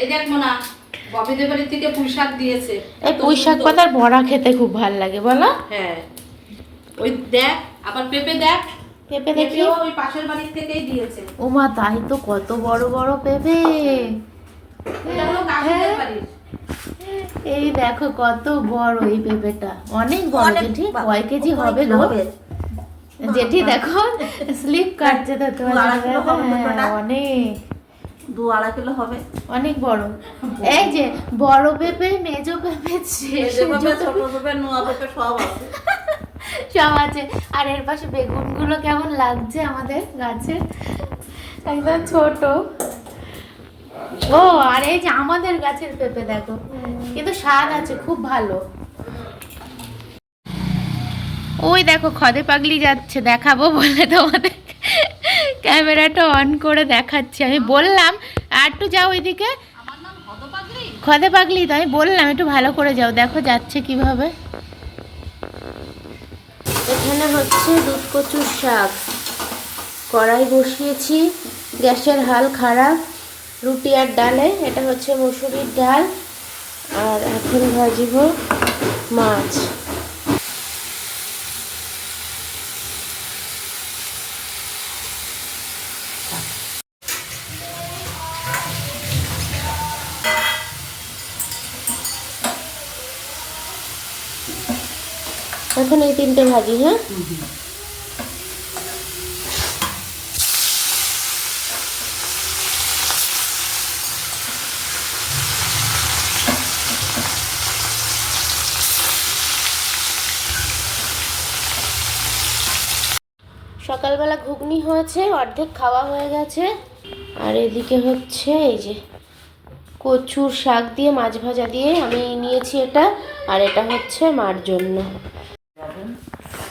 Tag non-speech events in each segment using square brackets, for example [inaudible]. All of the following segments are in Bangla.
এই দেখ মোনা ববিদের বাড়ি থেকে পুঁই শাক দিয়েছে। এই এত পুঁই শাক পাতার বড়া খেতে খুব ভালো লাগে বলো। হ্যাঁ। ওই দেখ আবার পেঁপে দেখ। পেঁপে দেখি। ওই পাশের বাড়ির থেকেই দিয়েছে। ওমা তাই তো কত বড় বড় পেঁপে। বাড়ির। এই দেখো কত বড় এই পেঁপেটা। অনেক বড় জেঠি কয় কেজি হবে গো? জেঠি দেখো স্লিপ কাটছে তো তোমার হ্যাঁ? অনেক। দু আড়াই কিলো হবে। অনেক বড়। এই যে বড় পেঁপে মেজো পেঁপে ছোট পেঁপে নোয়া পেঁপে সব আছে। [laughs] সব আছে। আর এর পাশে বেগুনগুলো কেমন লাগছে আমাদের গাছে? একদম ছোট। ও আর এই যে আমাদের গাছের পেঁপে দেখো। কিন্তু স্বাদ আছে খুব ভালো। ওই দেখো খদে পাগলি যাচ্ছে দেখাবো বলে তোমাদের। ক্যামেরাটা অন করে দেখাচ্ছি। আমি বললাম, আর একটু যাও ওইদিকে। খদে পাগলি, তো আমি বললাম, একটু ভালো করে যাও, দেখো যাচ্ছে কীভাবে। এখানে হচ্ছে দুধ কচুর শাক। কড়াই বসিয়েছি, গ্যাসের হাল খারাপ, রুটি আর ডালে, এটা হচ্ছে মসুরির ডাল, আর এখন ভাজিব মাছ। এখন এই তিনটে ভাজি হ্যাঁ? সকালবেলা ঘুগনি হয়েছে, অর্ধেক খাওয়া হয়ে গেছে। আর এদিকে হচ্ছে এই যে কচুর শাক দিয়ে মাছ ভাজা দিয়ে আমি নিয়েছি এটা, আর এটা হচ্ছে মার জন্য।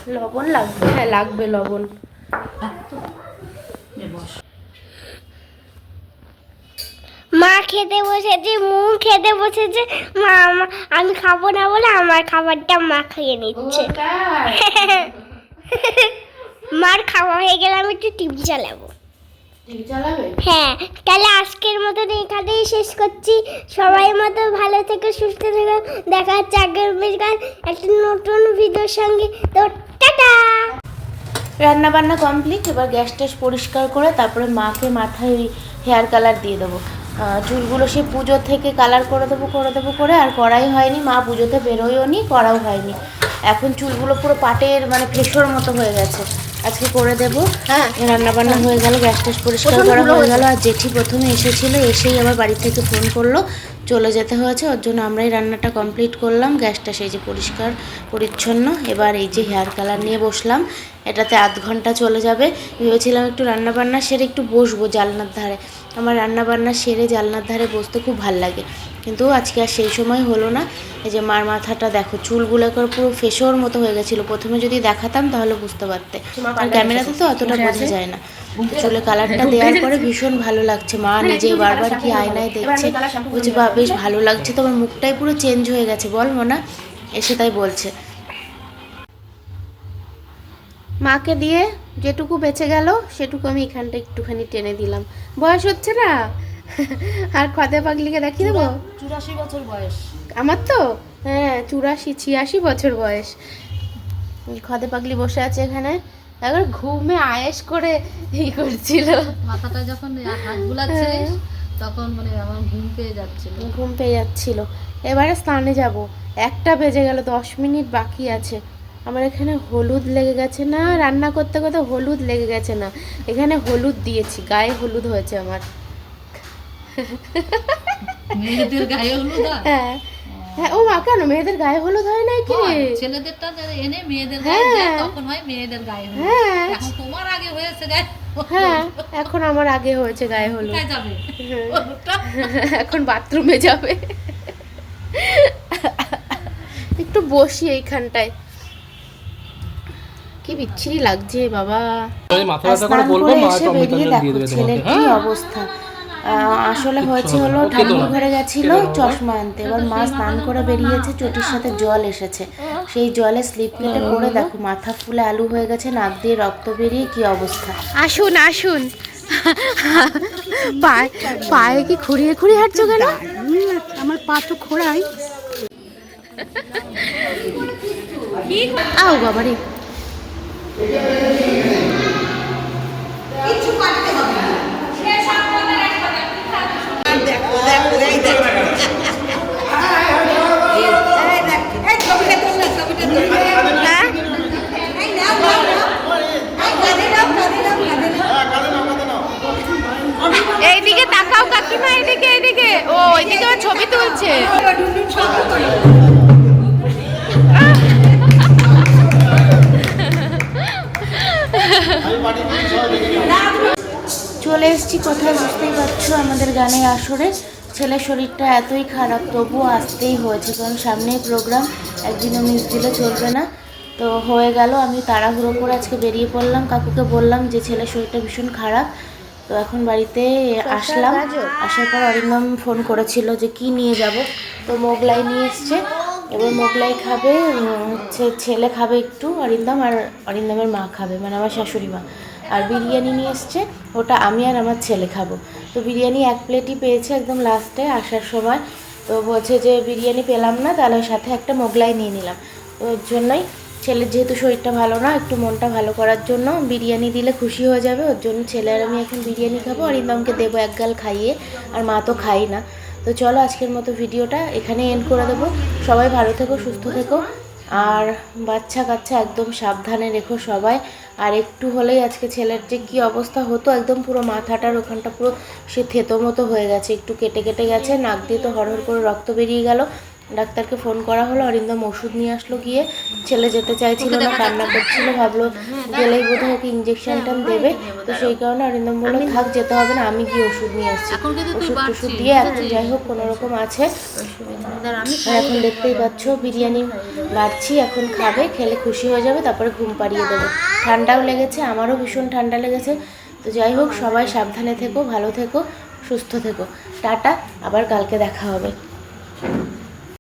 লবণ লাগবে। হ্যাঁ লাগবে লবণ। মা খেতে বসেছে মুখ খেতে বসেছে। মা আমি খাব না বলে আমার খাবারটা মা খেয়ে নিচ্ছে। [laughs] মার খাওয়া হয়ে গেলে আমি একটু টিভি চালাবো। টিভি চালাবে? হ্যাঁ তাহলে আজকের মতন এখানেই শেষ করছি। সবাই মতো ভালো থেকে সুস্থ থেকে। দেখা হচ্ছে আগের বিকাল একটা নতুন ভিডিওর সঙ্গে। তো টাটা! রান্না বান্না কমপ্লিট এবার গ্যাস ট্যাস পরিষ্কার করে তারপরে মাকে মাথায় ওই হেয়ার কালার দিয়ে দেবো। চুলগুলো সে পুজো থেকে কালার করে দেবো করে দেবো করে আর করাই হয়নি। মা পুজোতে বেরোয়ও নি করাও হয়নি। এখন চুলগুলো পুরো পাটের মানে ফেসোর মতো হয়ে গেছে। আজকে করে দেব। হ্যাঁ। রান্না বান্না হয়ে গেল গ্যাস ট্যাস পরিষ্কার করা হয়ে গেল। আর জেঠি প্রথমে এসেছিল এসেই আবার বাড়ি থেকে ফোন করল চলে যেতে হয়েছে। ওর জন্য আমরাই রান্নাটা কমপ্লিট করলাম। গ্যাসটা সেই যে পরিষ্কার পরিচ্ছন্ন। এবার এই যে হেয়ার কালার নিয়ে বসলাম। এটাতে আধ ঘণ্টা চলে যাবে। ভেবেছিলাম একটু রান্না বান্না সেরে একটু বসবো জালনার ধারে। আমার রান্নাবান্না সেরে জালনার ধারে বসতে খুব ভালো লাগে। কিন্তু আজকে আর সেই সময় হলো না। এই যে মার মাথাটা দেখো চুলগুলো পুরো ফেসোর মতো হয়ে গেছিল। প্রথমে যদি দেখাতাম তাহলে বুঝতে পারতে। আর ক্যামেরাতে তো অতটা বোঝা যায় না। চুলে কালারটা দেওয়ার পরে ভীষণ ভালো লাগছে। মা নিজে বারবার কি আয়নায় দেখছে। বলছে বা বেশ ভালো লাগছে। তোমার মুখটাই পুরো চেঞ্জ হয়ে গেছে। বল মোনা। এসে তাই বলছে। মাকে দিয়ে যেটুকু বেঁচে গেল সেটুকু আমি এখানটা একটুখানি টেনে দিলাম। বয়স হচ্ছে না? আর খদে পাগলিকে দেখিয়ে দেবো? চুরাশি বছর বয়স। আমার তো? হ্যাঁ চুরাশি ছিয়াশি বছর বয়স। খদে পাগলি বসে আছে এখানে। একবার ঘুমে আয়েস করে ই করছিল। মাথাটা যখন হাত বুলাচ্ছিলিস তখন মানে আমার ঘুম পেয়ে যাচ্ছিল। ঘুম পেয়ে যাচ্ছিল। এবারে স্নানে যাব। একটা বেজে গেল দশ মিনিট বাকি আছে। আমার এখানে হলুদ লেগে গেছে না রান্না করতে করতে হলুদ লেগে গেছে না। এখানে হলুদ দিয়েছি গায়ে হলুদ হয়েছে আমার। মেয়েদের গায়ে হলুদ হয়? হ্যাঁ। হ্যাঁ ও মা কেন? মেয়েদের গায়ে হলুদ হয় না কি রে ছেলেদেরটা এনে মেয়েদের গায়ে হ্যাঁ। তখন হয় মেয়েদের গায়ে হ্যাঁ। এখন তোমার আগে হয়েছে গায়ে হ্যাঁ এখন আমার আগে হয়েছে গায়ে হলুদ। যাবে? হ্যাঁ। এখন বাথরুমে যাবে। একটু বসি এইখানটায়। কি বিচ্ছিরি লাগছে বাবা। বেরিয়ে দেখো ছেলের কি হ্যাঁ। অবস্থা। আহ, আসলে হয়েছে হলো ঠাকুর ঘরে গেছিল চশমা আনতে। এবার মা স্নান করে বেরিয়েছে চটির সাথে জল এসেছে। সেই জলে স্লিপ কেটে পড়ে দেখো মাথা ফুলে আলু হয়ে গেছে নাক দিয়ে রক্ত বেরিয়ে কি অবস্থা। আসুন আসুন। পায়ে পায়ে কি খুঁড়িয়ে খুঁড়িয়ে হাঁটছো কেন? আমার পা তো খোড়াই। আও বাবা রে এসেছি কোথায় বুঝতেই পারছ? আমাদের গানের আসরে ছেলের শরীরটা এতই খারাপ তবুও আসতেই হয়েছে। কারণ সামনেই প্রোগ্রাম একদিনও মিস দিলে চলবে না। তো হয়ে গেল আমি তাড়াহুড়ো করে আজকে বেরিয়ে পড়লাম। কাকুকে বললাম যে ছেলের শরীরটা ভীষণ খারাপ। তো এখন বাড়িতে আসলাম। আসার পর অরিন্দম ফোন করেছিল যে কি নিয়ে যাব। তো মোগলাই নিয়ে এসছে। এবার মোগলাই খাবে হচ্ছে ছেলে খাবে একটু অরিন্দম আর অরিন্দমের মা খাবে মানে আমার শাশুড়ি মা। আর বিরিয়ানি নিয়ে এসছে, ওটা আমি আর আমার ছেলে খাব। তো বিরিয়ানি এক প্লেটই পেয়েছে একদম লাস্টে আসার সময়। তো বলছে যে বিরিয়ানি পেলাম না, তাহলে সাথে একটা মোগলাই নিয়ে নিলাম। তো ওর জন্যই ছেলের যেহেতু শরীরটা ভালো না, একটু মনটা ভালো করার জন্য বিরিয়ানি দিলে খুশি হয়ে যাবে, ওর জন্য ছেলে আর আমি এখন বিরিয়ানি খাব। আর অরিন্দমকে দেবো এক গাল খাইয়ে, আর মা তো খাই না। তো চলো আজকের মতো ভিডিওটা এখানে এন্ড করে দেবো। সবাই ভালো থেকো, সুস্থ থেকো। আর বাচ্চা কাচ্চা একদম সাবধানে রেখো সবাই। আর একটু হলেই আজকে ছেলের যে কী অবস্থা হতো, একদম পুরো মাথাটার ওখানটা পুরো সে থেতো মতো হয়ে গেছে। একটু কেটে কেটে গেছে, নাক দিয়ে তো হরহর করে রক্ত বেরিয়ে গেল। ডাক্তারকে ফোন করা হলো অরিন্দম ওষুধ নিয়ে আসলো গিয়ে। ছেলে যেতে চাইছিল না কান্না করছিল ভাবলো গেলেই বোধহয় ওকে ইঞ্জেকশন টান দেবে। তো সেই কারণে অরিন্দম বলল থাক যেতে হবে না আমি গিয়ে ওষুধ নিয়ে আসছি। ওষুধ টষুধ দিয়ে এখন যাই হোক কোনো রকম আছে এখন দেখতেই পাচ্ছ বিরিয়ানি বাড়ছি এখন খাবে খেলে খুশি হয়ে যাবে তারপরে ঘুম পাড়িয়ে দেবে। ঠান্ডাও লেগেছে আমারও ভীষণ ঠান্ডা লেগেছে। তো যাই হোক সবাই সাবধানে থেকো ভালো থেকো সুস্থ থেকো। টাটা আবার কালকে দেখা হবে।